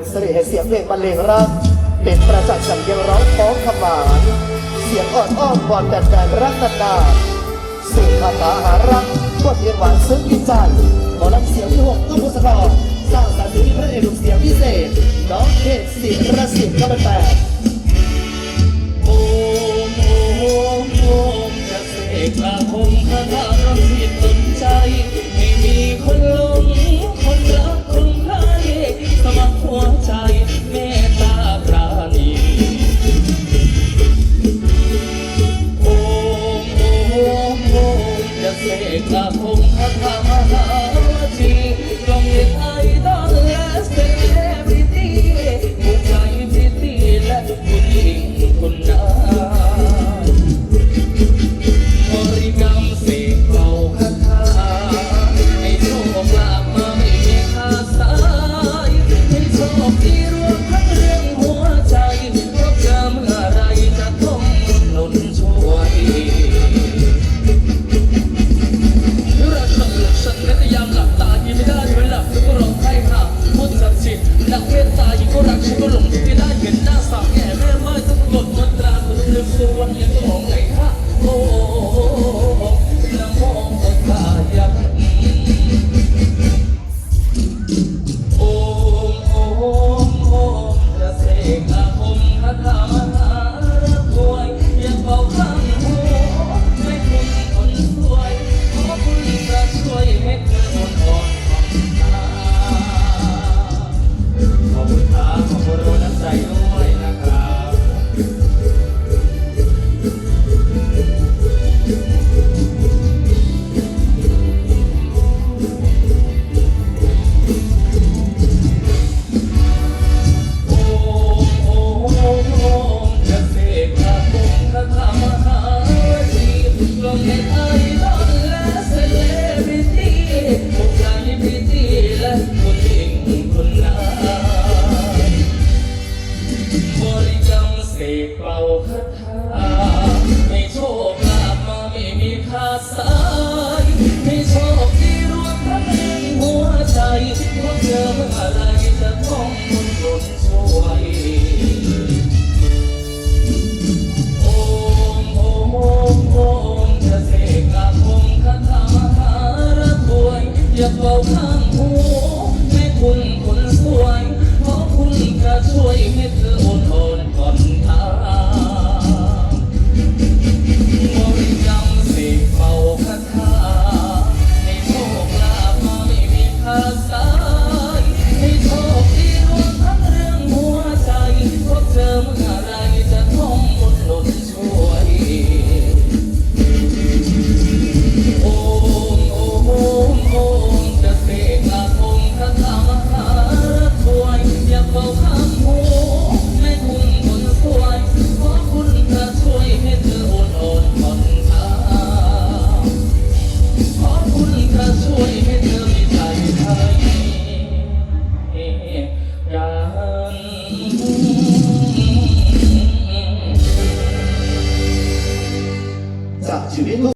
นเสน่ห์แห่งเสียงเพลงบรรเลงรัก เป็นประจักษ์สัญญงร้องฟ้องขมานเสียงอ่อนอ้อนวอนแต่แต่รักนานสิ่งคาาหารักบทเรียนหวานซึ้งกินใจหมอลำเสียงที่หกตุ้กพุทธกรสร้างสรรค์ศิลปิพระเอกหนุ่มเสียงพิเศษ น้องเพชรศิรศิลป์ก็เป็นแปดโอ้โหโอ้โหจะเสกลา เสกพระพงพระธรรม หมดมนตราคุณเรื่องส่วนยังหอด กเป่าคาถาให้โชคลาภมาไม่มีคาสายให้โชคดีรวมทั้งหัวใจเพรเรืออไรจะต้องคนหลงช่วยอมอมอมอมจะเสกอาคมคาถาหารถวยอย่าเป่า